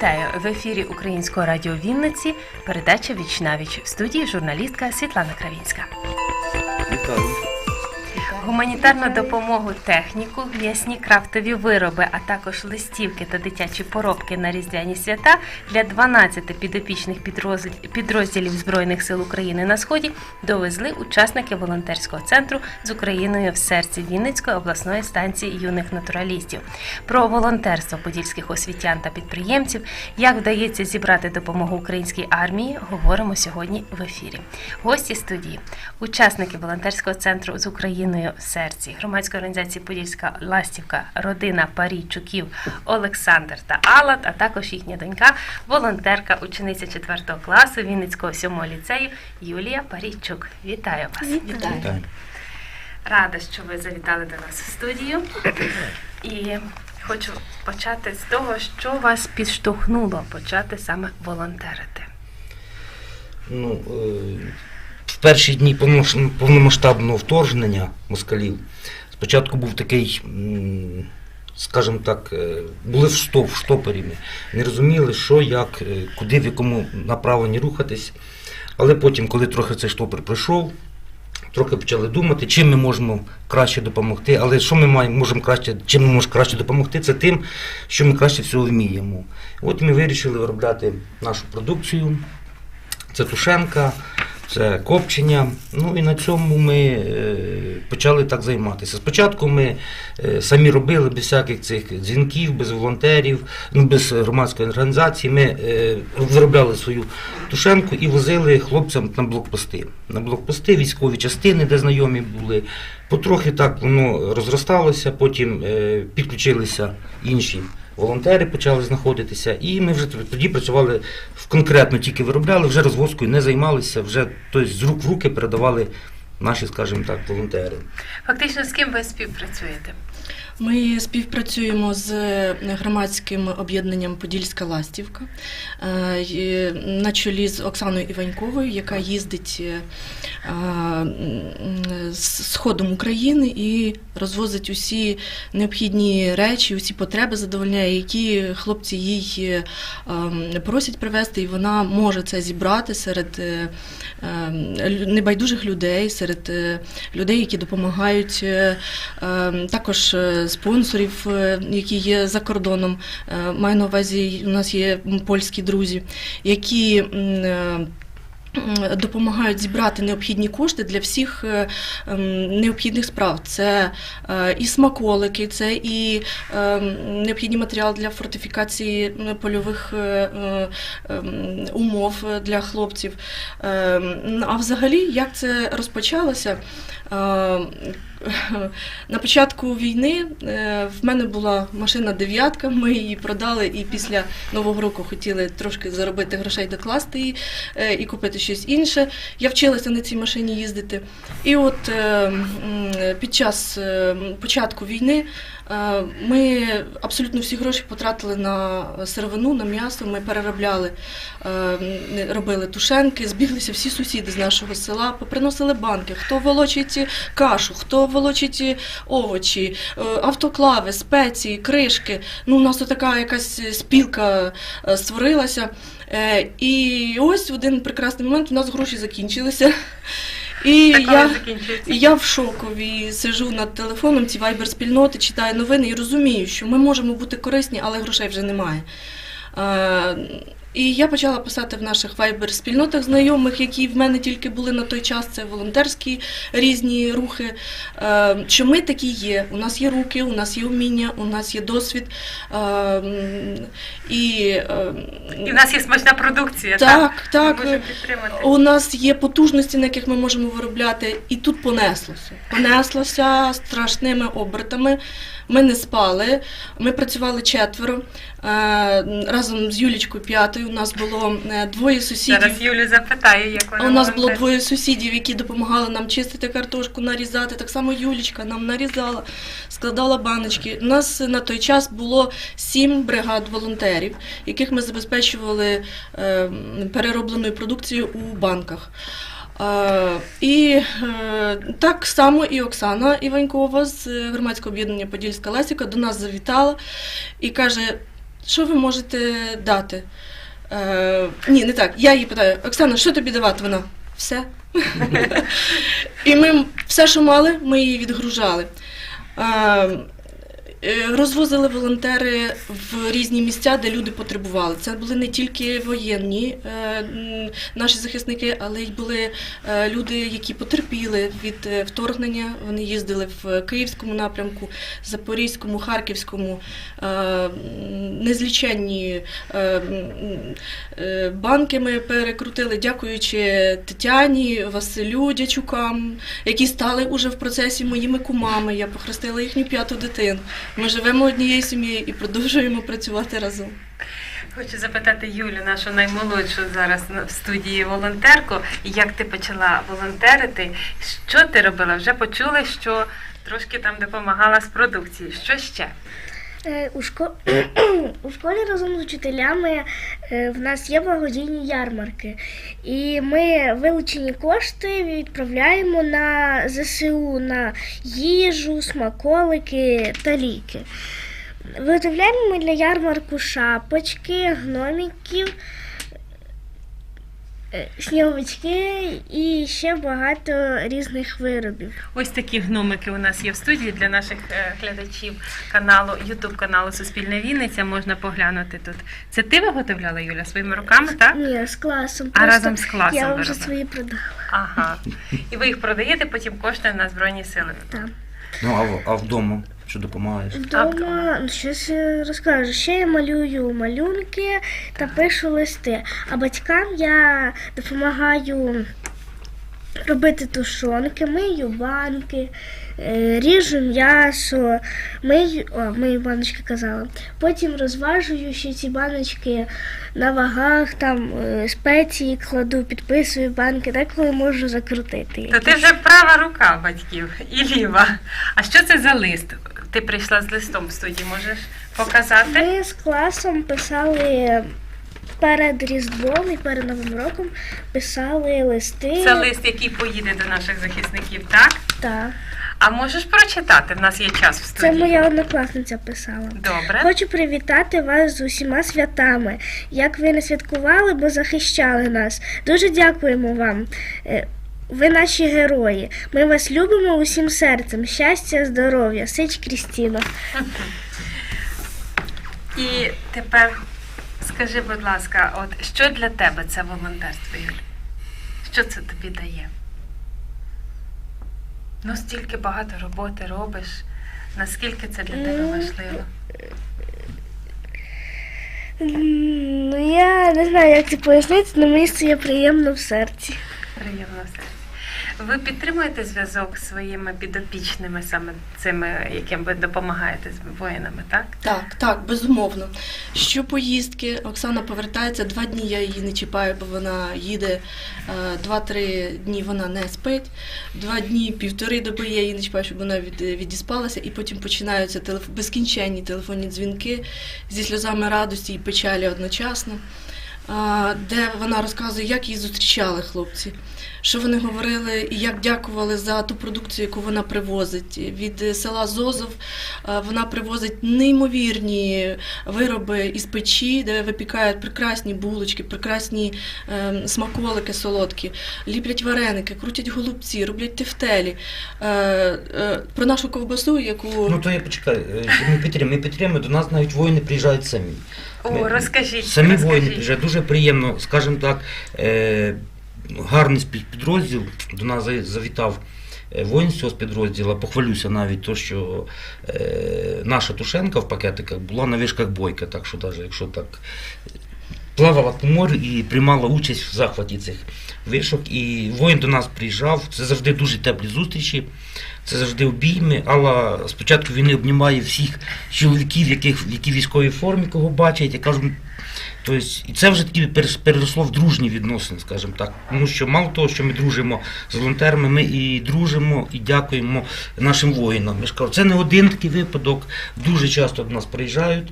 Вітаю в ефірі Українського радіо Вінниці. Передача Віч на віч в студії журналістка Світлана Кравінська. Вітаю. Гуманітарну допомогу, техніку, м'ясні крафтові вироби, а також листівки та дитячі поробки на різдвяні свята для 12 підопічних підрозділів Збройних сил України на сході довезли учасники волонтерського центру з Україною в серці Вінницької обласної станції юних натуралістів. Про волонтерство подільських освітян та підприємців, як вдається зібрати допомогу українській армії, говоримо сьогодні в ефірі. Гості студії, учасники волонтерського центру з Україною в серці, громадської організації Подільська Ластівка, родина Парійчуків Олександр та Алла, а також їхня донька, волонтерка, учениця 4 класу Вінницького 7 ліцею Юлія Парійчук. Вітаю вас! Вітаю. Рада, що ви завітали до нас в студію. І хочу почати з того, що вас підштовхнуло почати саме волонтерити. Ну, е, перші дні повномасштабного вторгнення москалів спочатку був такий, скажімо так, е, були в стоп, в штопорі. Не розуміли, що, як, е, куди, в якому направленні рухатись. Але потім, коли трохи цей штопор пройшов, трохи почали думати, чим ми можемо краще допомогти. Але що ми можемо краще, чим ми можемо краще допомогти, це тим, що ми краще всього вміємо. От ми вирішили виробляти нашу продукцію. Це тушенка, це копчення. Ну і на цьому ми е, почали так займатися. Спочатку ми е, самі робили без всяких цих дзвінків, без волонтерів, ну, без громадської організації. Ми е, виробляли свою тушенку і возили хлопцям на блокпости. На блокпости, військові частини, де знайомі були. Потрохи так воно розросталося, потім підключилися інші волонтери почали знаходитися, і ми вже тоді працювали в конкретно тільки виробляли, вже розвозкою не займалися, вже тобто, з рук в руки передавали наші, скажімо так, волонтери. Фактично, з ким ви співпрацюєте? Ми співпрацюємо з громадським об'єднанням Подільська Ластівка е, на чолі з Оксаною Іваньковою, яка їздить е, з сходом України і розвозить усі необхідні речі, усі потреби задовольняє, які хлопці їй е, ем, просять привезти, і вона може це зібрати серед е, ем, небайдужих людей, серед е, людей, які допомагають. е, ем, Також е, спонсорів, е, які є за кордоном. Е, Маю на увазі, у нас є польські друзі, які. е, Допомагають зібрати необхідні кошти для всіх необхідних справ. Це і смаколики, це і необхідні матеріали для фортифікації польових умов для хлопців. А взагалі, як це розпочалося? На початку війни е, в мене була машина дев'ятка, ми її продали і після Нового року хотіли трошки заробити грошей, докласти її е, і купити щось інше. Я вчилася на цій машині їздити. І от е, під час початку війни ми абсолютно всі гроші потратили на сировину, на м'ясо. Ми переробляли, е, робили тушенки, збіглися всі сусіди з нашого села, поприносили банки, хто волочить кашу, хто волочить овочі, е, автоклави, спеції, кришки. Ну, у нас така якась спілка е, створилася. Е, І ось в один прекрасний момент у нас гроші закінчилися. І Так, я, я в шокові сижу над телефоном, ці вайбер спільноти, читаю новини і розумію, що ми можемо бути корисні, але грошей вже немає. І я почала писати в наших вайбер спільнотах знайомих, які в мене тільки були на той час. Це волонтерські різні рухи. е, Що ми такі є. У нас є руки, у нас є вміння, у нас є досвід. е, І, е, І в нас є смачна продукція. так, так. Ми підтримати. У нас є потужності, на яких ми можемо виробляти, і тут понеслося. Понеслося страшними обертами. Ми не спали, ми працювали четверо. Разом з Юлічкою П'ятою у нас було е, двоє сусідів. Зараз Юлю запитаю, як вона У нас було двоє сусідів, які допомагали нам чистити картошку, нарізати. Так само Юлічка нам нарізала, складала баночки. У нас на той час було сім бригад волонтерів, яких ми забезпечували е, переробленою продукцією у банках. І е, так само і Оксана Іванькова з громадського об'єднання Подільська Лесіка до нас завітала і каже: що ви можете дати? Е, ні, не так. Я її питаю, Оксана, що тобі давати? Вона все. І ми все, що мали, ми її відгружали. Е, Розвозили волонтери в різні місця, де люди потребували. Це були не тільки воєнні е, наші захисники, але й були е, люди, які потерпіли від е, вторгнення. Вони їздили в Київському напрямку, Запорізькому, Харківському, е, незліченні е, е, банки ми перекрутили, дякуючи Тетяні, Василю Дячукам, які стали уже в процесі моїми кумами. Я похрестила їхню п'яту дитину. Ми живемо однією сім'єю і продовжуємо працювати разом. Хочу запитати Юлю, нашу наймолодшу зараз в студії волонтерку, як ти почала волонтерити? Що ти робила? Вже почули, що трошки там допомагала з продукцією. Що ще? Е, У, шко... у школі разом з учителями е, в нас є благодійні ярмарки. І ми вилучені кошти відправляємо на ЗСУ на їжу, смаколики та ліки. Виготовляємо ми для ярмарку шапочки, гномиків, е, і ще багато різних виробів. Ось такі гномики у нас є в студії для наших е, глядачів каналу, Ютуб каналу Суспільне Вінниця. Можна поглянути тут. Це ти виготовляла, Юля, своїми руками, так? Ні, з класом. А Просто разом з класом Я ви вже свої продала. Ага. І ви їх продаєте, потім кошти на Збройні Сили. Так. Ну, а, в- а вдома що допомагаєш? Вдома щось розкажу. Ще я малюю малюнки та пишу листи. А батькам я допомагаю робити тушонки, мию банки, е, ріжу м'ясо, мию, о, мию баночки казала. Потім розважую ще ці баночки на вагах, там е, спеції кладу, підписую банки, деколи можу закрутити. То ти вже права рука батьків і ліва. А що це за лист? Ти прийшла з листом в студії, можеш показати? Ми з класом писали перед Різдвом і перед Новим роком писали листи. Це лист, який поїде до наших захисників, так? Так. А можеш прочитати? В нас є час в Це моя однокласниця писала. Добре. Хочу привітати вас з усіма святами. Як ви не святкували, бо захищали нас. Дуже дякуємо вам. Ви наші герої. Ми вас любимо усім серцем. Щастя, здоров'я. Сич Крістіна. І тепер скажи, будь ласка, от що для тебе це волонтерство, Юль? Що це тобі дає? Ну, стільки багато роботи робиш. Наскільки це для тебе Ну, важливо? Ну я не знаю, як це пояснити, але мені це є приємно в серці. Приємно все. Ви підтримуєте зв'язок з своїми підопічними, саме цими, яким ви допомагаєте з воїнами, так? Так, так, безумовно. Що поїздки, Оксана повертається, два дні я її не чіпаю, бо вона їде, е, два-три дні вона не спить, два дні, півтори доби я її не чіпаю, щоб вона від, відіспалася, і потім починаються телеф... безкінченні телефонні дзвінки зі сльозами радості і печалі одночасно, де вона розказує, як її зустрічали хлопці. Що вони говорили і як дякували за ту продукцію, яку вона привозить. Від села Зозов вона привозить неймовірні вироби із печі, де випікають прекрасні булочки, прекрасні е, смаколики солодкі, ліплять вареники, крутять голубці, роблять тефтелі. Е, е, про нашу ковбасу, яку Ну то я почекай, е, ми підтримуємо, ми підтримуємо, до нас навіть воїни приїжджають самі. О, Ми- розкажіть. Самі воїни розкажіть. приїжджають, дуже приємно, скажімо так, е, гарний співпідрозділ. До нас завітав е, воїн з цього підрозділу. Похвалюся навіть то, що е, наша тушенка в пакетиках була на вишках бойка, так що навіть якщо так плавала по морю і приймала участь в захваті цих вишок. І воїн до нас приїжджав. Це завжди дуже теплі зустрічі. Це завжди обійми. Алла спочатку війни обнімає всіх чоловіків, яких, які в військовій формі, кого бачать, і кажуть, Тобто, і це вже таки переросло в дружні відносини, скажімо так. Тому що мало того, що ми дружимо з волонтерами, ми і дружимо, і дякуємо нашим воїнам. Я ж кажу, це не один такий випадок. Дуже часто до нас приїжджають.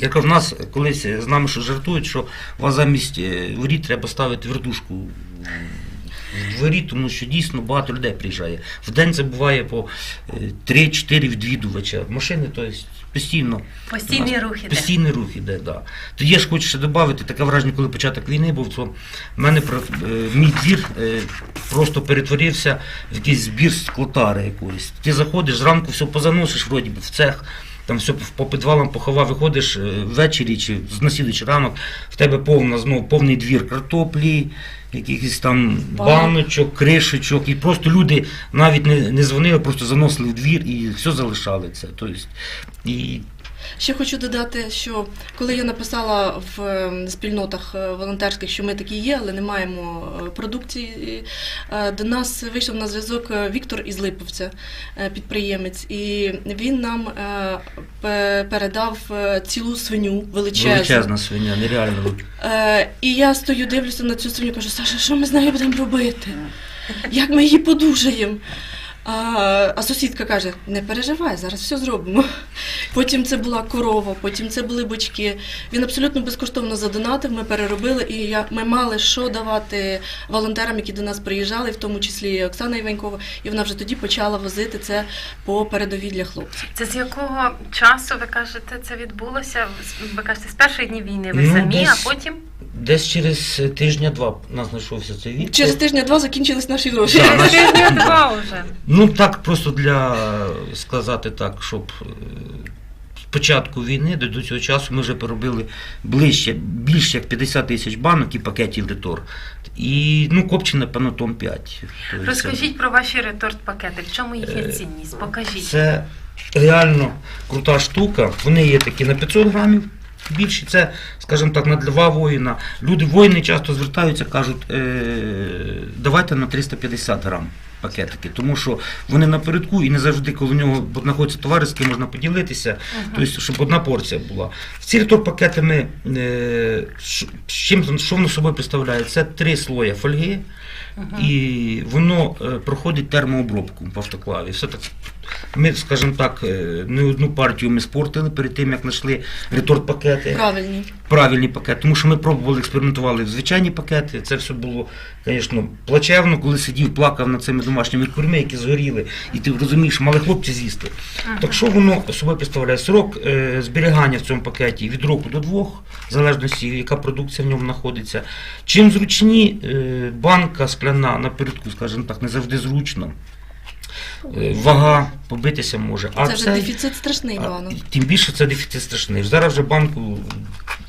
Я кажу, в нас колись з нами що жартують, що у вас замість е, воріт треба ставити вертушку в дворі, тому що дійсно багато людей приїжджає. В день це буває по е, 3-4 відвідувача. Машини, тобто постійно. Нас рух іде. Постійний рух іде, да. Тоді я ж хочу ще додати, таке враження, коли початок війни був, то в мене про- е, мій двір е, просто перетворився в якийсь збір склотари якоїсь. Ти заходиш зранку, все позаносиш вроді би в цех. Там все по підвалам поховав, виходиш е, ввечері чи на слідуючий ранок, в тебе повна знову повний двір картоплі, якихось там баночок, кришечок, і просто люди навіть не, не дзвонили, просто заносили в двір і все залишали це. Тобто, і Ще хочу додати, що коли я написала в е, спільнотах е, волонтерських, що ми такі є, але не маємо е, продукції, е, до нас вийшов на зв'язок Віктор із Липовця, підприємець, і він нам передав цілу свиню величезну. величезна свиня, нереально. І я стою, дивлюся на цю свиню, кажу, Саша, що ми з нею будемо робити? Як ми її подужаємо? А, а сусідка каже: не переживай, зараз все зробимо. Потім це була корова, потім це були бочки. Він абсолютно безкоштовно задонатив, ми переробили, і я, ми мали що давати волонтерам, які до нас приїжджали, в тому числі Оксана Іванькова, і вона вже тоді почала возити це по передовій для хлопців. Це з якого часу ви кажете, це відбулося? Ви кажете, з перших днів війни ви Ну, самі, десь- а потім Десь через тижня-два у нас знайшовся цей від. Через тижня-два закінчились наші гроші. Да, наші- тижня два вже. Ну так просто для сказати так, щоб е, з початку війни до, до цього часу ми вже поробили ближче, більше як 50 тисяч банок і пакетів ретор. І ну, копче, напевно, тон 5. Тобто це- Розкажіть про ваші реторт-пакети. В чому їхня Е, цінність? Покажіть. Це реально крута штука. Вони є такі на 500 грамів. Більші це, скажімо так, на два воїна. Люди, воїни часто звертаються, кажуть, е, давайте на 350 грам пакетики, тому що вони напередку і не завжди, коли в нього знаходиться ким можна поділитися, тобто, щоб одна порція була. Ці пакети ми е, що- чим що воно собою представляє? Це три слої фольги, і воно е, проходить термообробку в автоклаві. Все так. Ми, скажімо так, е, не одну партію ми спортили перед тим, як знайшли реторт-пакети, Правильні. правильні пакети, тому що ми пробували, експериментували в звичайні пакети. Це все було, звісно, плачевно, коли сидів, плакав над цими домашніми курми, які згоріли, і ти розумієш, мали хлопці з'їсти. Так що воно собою представляє? Срок е, зберігання в цьому пакеті від року до двох, в залежності, яка продукція в ньому знаходиться. Чим зручні, е, банка скляна напередку, скажімо так, не завжди зручно. Вага побитися може. А Це вже дефіцит страшний банок. Тим більше це дефіцит страшний. Зараз вже банку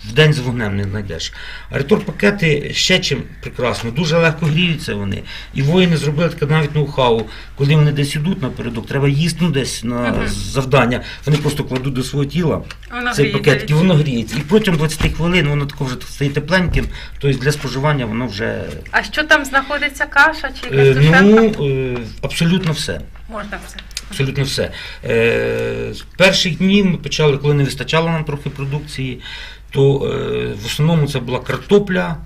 в день з вогнем не знайдеш. А ретор-пакети ще чим прекрасно, дуже легко гріються вони. І воїни зробили таке навіть ноу-хау. Коли вони десь ідуть напередок, треба їсти ну, десь на Мгм. завдання. Вони просто кладуть до свого тіла Воно цей пакет, і воно гріється. І протягом 20 хвилин воно тако вже стає тепленьким, тобто для споживання воно вже А що там знаходиться каша чи е, якась ну, е, абсолютно все. Можна все. Абсолютно все. Е, з перших днів ми почали, коли не вистачало нам трохи продукції, то е, в основному це була картопля.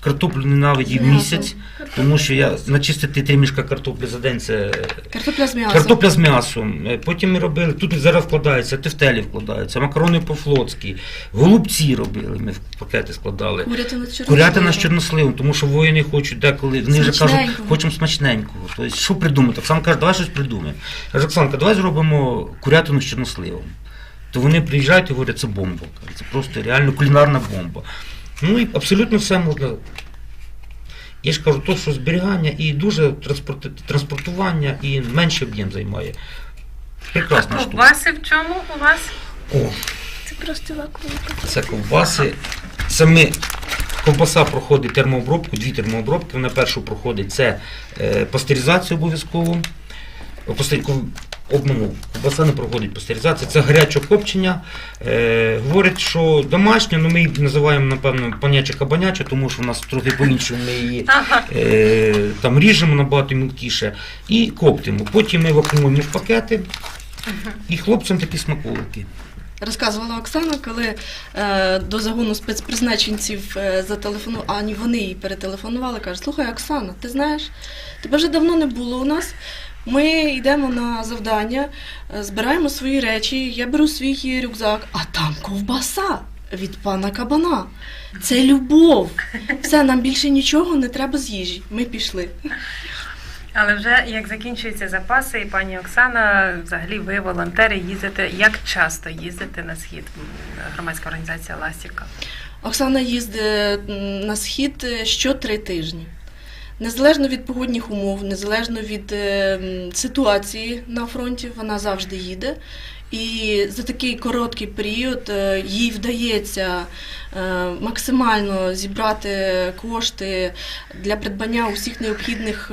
Картоплю ненавидів місяць, тому що я начистити три мішка картоплі за день це Картопля з м'ясом. картопля з м'ясом. Е, Потім ми робили, тут зараз вкладається, тефтелі вкладаються, макарони по-флотськи, голубці робили, ми в пакети складали. Курятина з чорносливом. Курятина з чорносливом, тому що воїни хочуть деколи, вони вже кажуть, хочемо смачненького. Тобто, що придумати? Оксана каже, давай щось придумаємо. Я кажу, Оксанка, давай зробимо курятину з чорносливом. То вони приїжджають і говорять, це бомба. Це просто реально кулінарна бомба. Ну і абсолютно все можна. Я ж кажу, то, що зберігання і дуже транспорт, транспортування і менший об'єм займає. Прекрасна А штука. ковбаси в чому у вас? О, Це просто вакуум. це ковбаси. Саме ковбаса проходить термообробку, дві термообробки. Вона першу проходить це е, пастеризацію обов'язково. О, пастер- ков- ковбаса не проходить пастеризацію, це гаряче копчення. Е, говорять, що домашня, ну ми її називаємо, напевно, паняча кабаняча, тому що в нас трохи по-іншому ми її е, там ріжемо набагато мілкіше і коптимо. Потім ми вакуумуємо в пакети і хлопцям такі смаколики. Розказувала Оксана, коли е, до загону спецпризначенців е, зателефонували, а ні, вони їй перетелефонували, кажуть, слухай, Оксана, ти знаєш, тебе вже давно не було у нас. Ми йдемо на завдання, е, збираємо свої речі, я беру свій рюкзак, а там ковбаса від пана кабана. Це любов. Все, нам більше нічого не треба з їжі. Ми пішли. Але вже як закінчуються запаси, і пані Оксана, взагалі ви волонтери їздите. Як часто їздите на схід? Громадська організація Ластівка. Оксана їздить на схід е, що три тижні. Незалежно від погодних умов, незалежно від е, ситуації на фронті, вона завжди їде. І за такий короткий період е, їй вдається е, максимально зібрати кошти для придбання усіх необхідних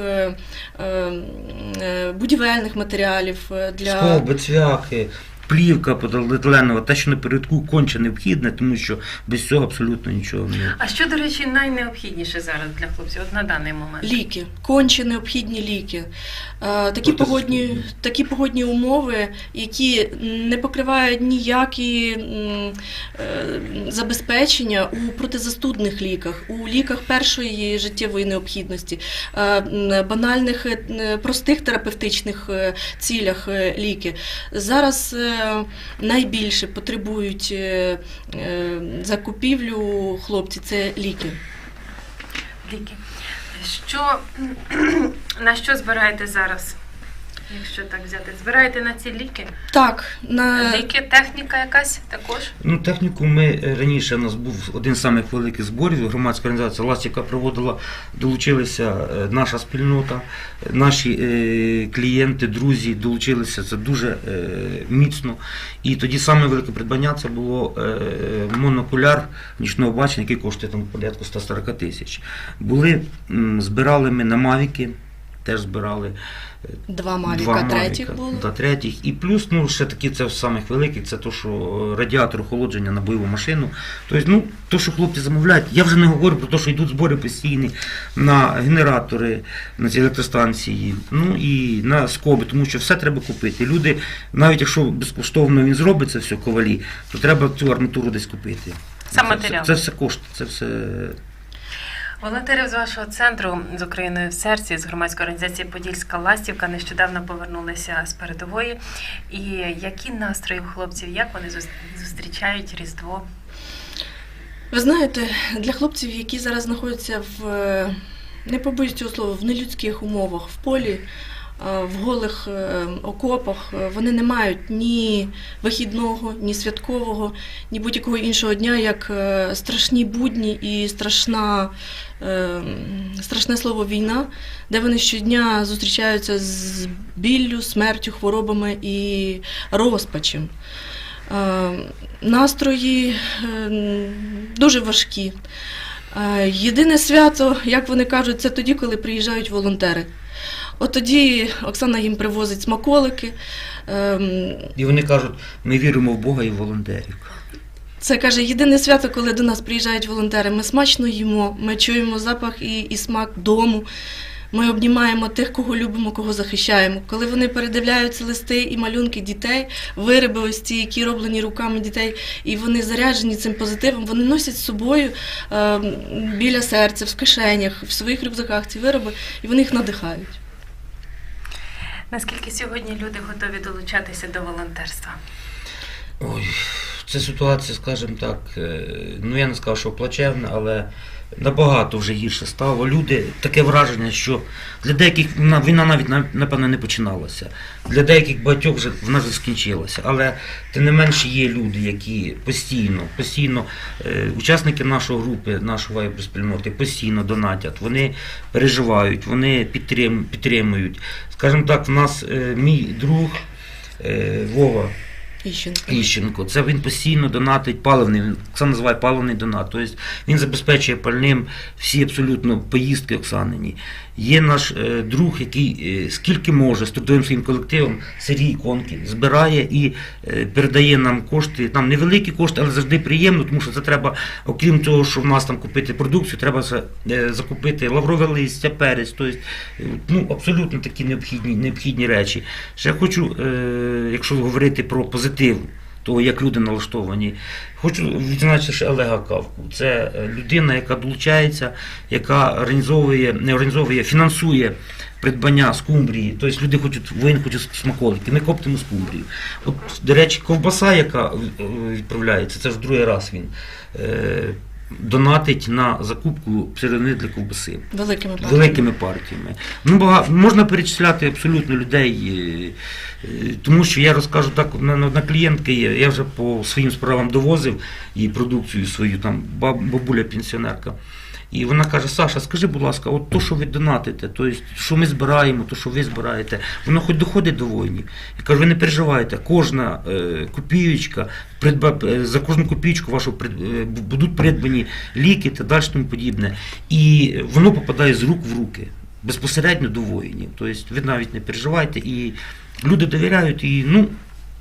будівельних матеріалів для Скоби, цвяхи, плівка поліетиленова, те, що напередку конче необхідне, тому що без цього абсолютно нічого не. А що, до речі, найнеобхідніше зараз для хлопців, от на даний момент? Ліки, конче необхідні ліки. Е, Такі погодні, такі погодні умови, які не покривають ніякі е, забезпечення у протизастудних ліках, у ліках першої життєвої необхідності, е, банальних е, простих терапевтичних е, цілях е, ліки. Зараз е, найбільше потребують е, е, закупівлю хлопці це ліки. Ліки. Що на що збираєте зараз? Якщо так взяти, збираєте на ці ліки? Так, на Ліки, техніка якась також? Ну, техніку ми е, раніше у нас був один з самих великих зборів. Громадська організація «Ласт», яка проводила, долучилися е, наша спільнота, наші е, клієнти, друзі долучилися. Це дуже е, міцно. І тоді саме велике придбання це було е, монокуляр нічного бачення, який коштує там порядку 140 тисяч. Були, м, збирали ми на Мавіки. Теж збирали два Два мавіка, третіх Мавіка, було. Да, третіх. І плюс, ну, ще такі це з самих великих, це то, що е, радіатор охолодження на бойову машину. Тобто, ну, то, що хлопці замовляють, я вже не говорю про те, що йдуть збори постійні на генератори, на ці електростанції, ну і на скоби, тому що все треба купити. Люди, навіть якщо безкоштовно він зробить це все ковалі, то треба цю арматуру десь купити. Це- Це, це все кошти, це все. Волонтери з вашого центру з Україною в серці з громадської організації Подільська Ластівка нещодавно повернулися з передової. І які настрої у хлопців, як вони зус- зустрічають Різдво? Ви знаєте, для хлопців, які зараз знаходяться в не побоюсь цього слова, в нелюдських умовах, в полі, в голих е, окопах, е, вони не мають ні вихідного, ні святкового, ні будь-якого іншого дня, як е, страшні будні і страшна, е, страшне слово війна, де вони щодня зустрічаються з біллю, смертю, хворобами і розпачем. Е, Настрої е, дуже важкі. Е, Єдине свято, як вони кажуть, це тоді, коли приїжджають волонтери. От тоді Оксана їм привозить смаколики. Ем, І вони кажуть, ми віримо в Бога і в волонтерів. Це каже, єдине свято, коли до нас приїжджають волонтери. Ми смачно їмо, ми чуємо запах і, і смак дому. Ми обнімаємо тих, кого любимо, кого захищаємо. Коли вони передивляються листи і малюнки дітей, вироби ось ці, які роблені руками дітей, і вони заряджені цим позитивом, вони носять з собою е, біля серця, в кишенях, в своїх рюкзаках ці вироби, і вони їх надихають. Наскільки сьогодні люди готові долучатися до волонтерства? Ой, це ситуація, скажімо так, е, ну я не сказав, що плачевна, але набагато вже гірше стало. Люди таке враження, що для деяких війна навіть на- напевно не починалася. Для деяких багатьох вже вона вже скінчилася. Але тим не менше є люди, які постійно, постійно, е, учасники нашої групи, нашої вайбер-спільноти постійно донатять, вони переживають, вони підтримують. Скажімо так, в нас е, мій друг е, Вова. Іщенко. Іщенко. Це він постійно донатить паливний, він Оксана називає паливний донат. Тобто він забезпечує пальним всі абсолютно поїздки Оксанині. Є наш е, друг, який е, скільки може з трудовим своїм колективом Сергій Конки збирає і е, передає нам кошти. Нам невеликі кошти, але завжди приємно, тому що це треба, окрім того, що в нас там купити продукцію, треба закупити лаврове листя, перець. Тобто, ну, абсолютно такі необхідні, необхідні речі. Ще хочу, якщо говорити про позитив того, як люди налаштовані. Хочу відзначити Олега Кавку. Це е, людина, яка долучається, яка організовує, не організовує, фінансує придбання скумбрії. Тобто люди хочуть, воїн хочуть смаколики, ми коптимо скумбрію. От, до речі, ковбаса, яка е, відправляється, це ж другий раз він. Донатить на закупку сировини для ковбаси. Великими партіями. великими партіями. Ну, багато можна перечисляти абсолютно людей, е, е, тому що я розкажу так, на, клієнтка є, я вже по своїм справам довозив її продукцію свою, там бабуля пенсіонерка. І вона каже: Саша, скажи, будь ласка, от то, що ви донатите, то що ми збираємо, то, що ви збираєте, воно хоч доходить до воїнів. Я кажу, ви не переживайте, кожна е, придба, е, за кожну копійку вашу е, будуть придбані ліки та далі тому подібне. І воно попадає з рук в руки безпосередньо до воїнів. Тобто ви навіть не переживайте, і люди довіряють, і ну,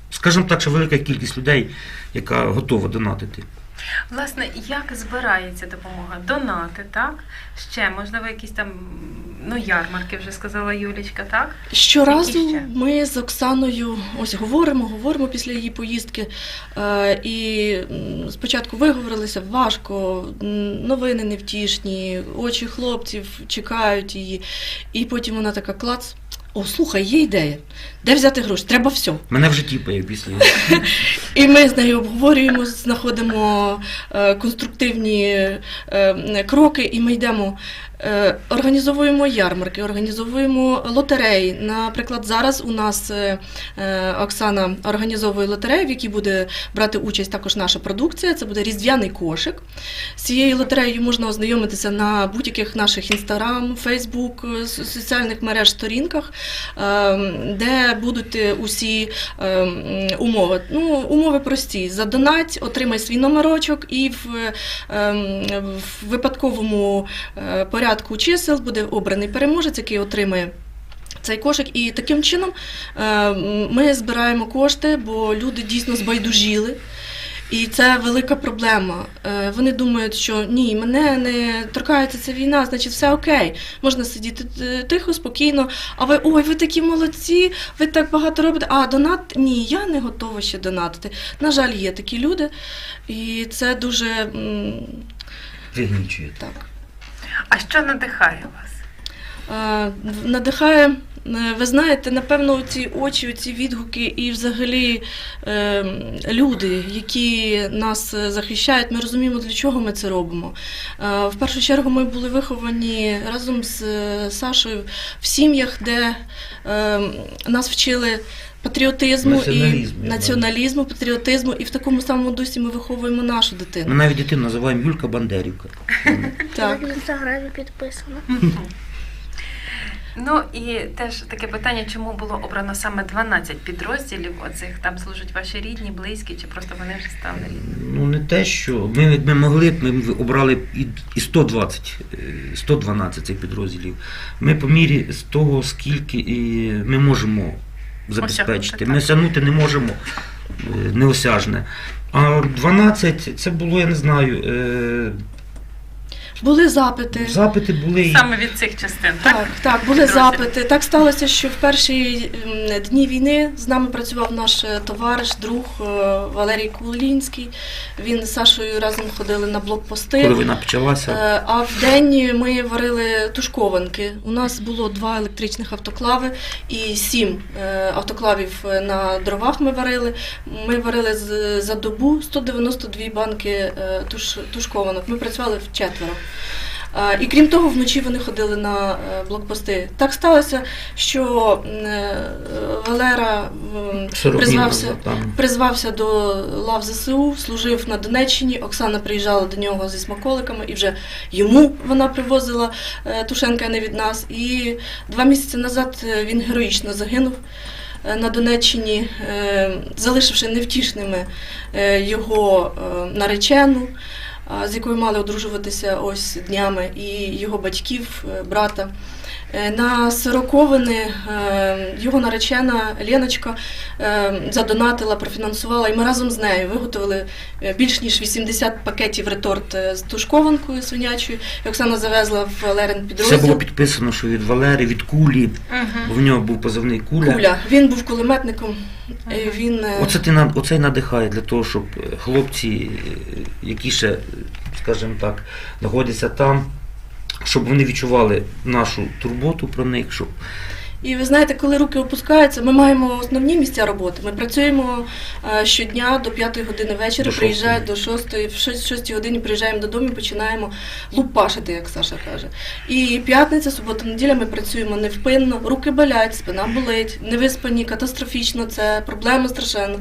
скажімо так, що велика кількість людей, яка готова донатити. Власне, як збирається допомога? Донати, так? Ще, можливо, якісь там ну, ярмарки, вже сказала Юлічка, так? Щоразу ми з Оксаною ось говоримо, говоримо після її поїздки. Е, і спочатку виговорилися важко, новини невтішні, очі хлопців чекають її. І потім вона така клац. О, слухай, є ідея. Де взяти гроші? Треба все. Мене вже тіпає після. І ми з нею обговорюємо, знаходимо е, конструктивні е, кроки, і ми йдемо. Е, організовуємо ярмарки, організовуємо лотереї. Наприклад, зараз у нас е, е, Оксана організовує лотерею, в якій буде брати участь також наша продукція. Це буде різдвяний кошик. З цією лотереєю можна ознайомитися на будь-яких наших інстаграм, фейсбук, соціальних мереж сторінках, де будуть усі умови. Ну, умови прості: задонать, отримай свій номерочок, і в, випадковому е, порядку чисел буде обраний переможець, який отримає. Цей кошик, і таким чином е, ми збираємо кошти, бо люди дійсно збайдужіли. І це велика проблема. Е, Вони думають, що ні, мене не торкається ця війна, значить все окей. Можна сидіти е, тихо, спокійно. А ви ой, ви такі молодці, ви так багато робите. А донат ні, я не готова ще донатити. На жаль, є такі люди, і це дуже Пригнічує. так. А що надихає вас? Е, Надихає, е, ви знаєте, напевно, ці очі, ці відгуки і взагалі е, люди, які нас захищають, ми розуміємо, для чого ми це робимо. В першу чергу ми були виховані разом з Сашою в сім'ях, де нас вчили. Патріотизму Націоналізму, і націоналізму, патріотизму, і в такому самому дусі ми виховуємо нашу дитину. Ми навіть дитину називаємо Юлька Бандерівка. Так. в інстаграмі підписано. Ну і теж таке питання, чому було обрано саме 12 підрозділів оцих? Там служать ваші рідні, близькі, чи просто вони вже стали рідні? Ну не те, що ми, ми могли б, ми обрали і, і 120, е, 112 цих підрозділів. Ми по мірі з того, скільки і ми можемо забезпечити. Ми осягнути не можемо е, неосяжне. А 12 це було, я не знаю, е, Були запити. запити були. Саме від цих частин, так? Так, так, були запити. Так сталося, що в перші дні війни з нами працював наш е, товариш, друг е, Валерій Кулінський. Він з Сашою разом ходили на блокпости. Коли війна почалася, Е, А в день ми варили тушкованки. У нас було два електричних автоклави і сім автоклавів на дровах. Ми варили. Ми варили з- за добу 192 банки туш, тушкованок. Ми працювали вчетверо. Е, І крім того, вночі вони ходили на е, блокпости. Так сталося, що е, Валера м, 40 днів призвався, призвався до лав ЗСУ, служив на Донеччині. Оксана приїжджала до нього зі смаколиками, і вже йому вона привозила е, тушенка не від нас. І два місяці назад е, він героїчно загинув. е, На Донеччині, е, залишивши невтішними е, його е, наречену, з якою мали одружуватися ось днями, і його батьків, е, брата. Е, На сороковини е, його наречена Леночка е, задонатила, профінансувала, і ми разом з нею виготовили більш ніж 80 пакетів реторт з тушкованкою свинячою. І Оксана завезла в Лерен підрозділ. було підписано, що від Валери, від кулі, бо в нього був позивний куля. Куля. Він був кулеметником. е, Він Оце ти на- оце й надихає для того, щоб хлопці, які ще, скажімо так, знаходяться там, щоб вони відчували нашу турботу про них, щоб І ви знаєте, коли руки опускаються, ми маємо основні місця роботи. Ми працюємо е, щодня до 5 години вечора, До шостої. до 6, в 6, 6 годині приїжджаємо додому і починаємо лупашити, як Саша каже. І п'ятниця, субота, неділя ми працюємо невпинно, руки болять, спина болить, невиспані, катастрофічно, це проблема страшенна.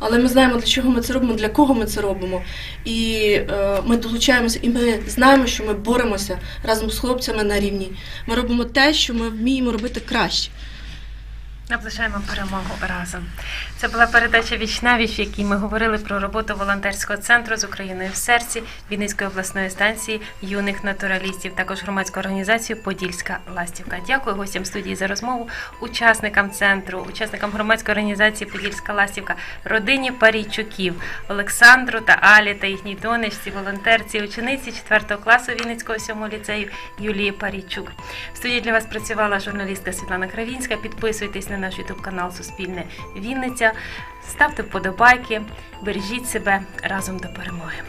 Але ми знаємо, для чого ми це робимо, для кого ми це робимо. І е, ми долучаємося, і ми знаємо, що ми боремося разом з хлопцями на рівні. Ми робимо те, що ми вміємо робити краще. Наближаємо перемогу разом. Це була передача «Віч на віч», в якій ми говорили про роботу волонтерського центру з Україною в серці Вінницької обласної станції юних натуралістів, також громадську організацію Подільська ластівка. Дякую гостям студії за розмову, учасникам центру, учасникам громадської організації Подільська ластівка, родині Парійчуків, Олександру та Алі та їхній донечці, волонтерці, учениці 4 класу Вінницького 7 ліцею Юлії Парійчук. В студії для вас працювала журналістка Світлана Кравінська. Підписуйтесь на наш ютуб канал Суспільне Вінниця, ставте вподобайки, бережіть себе разом до перемоги.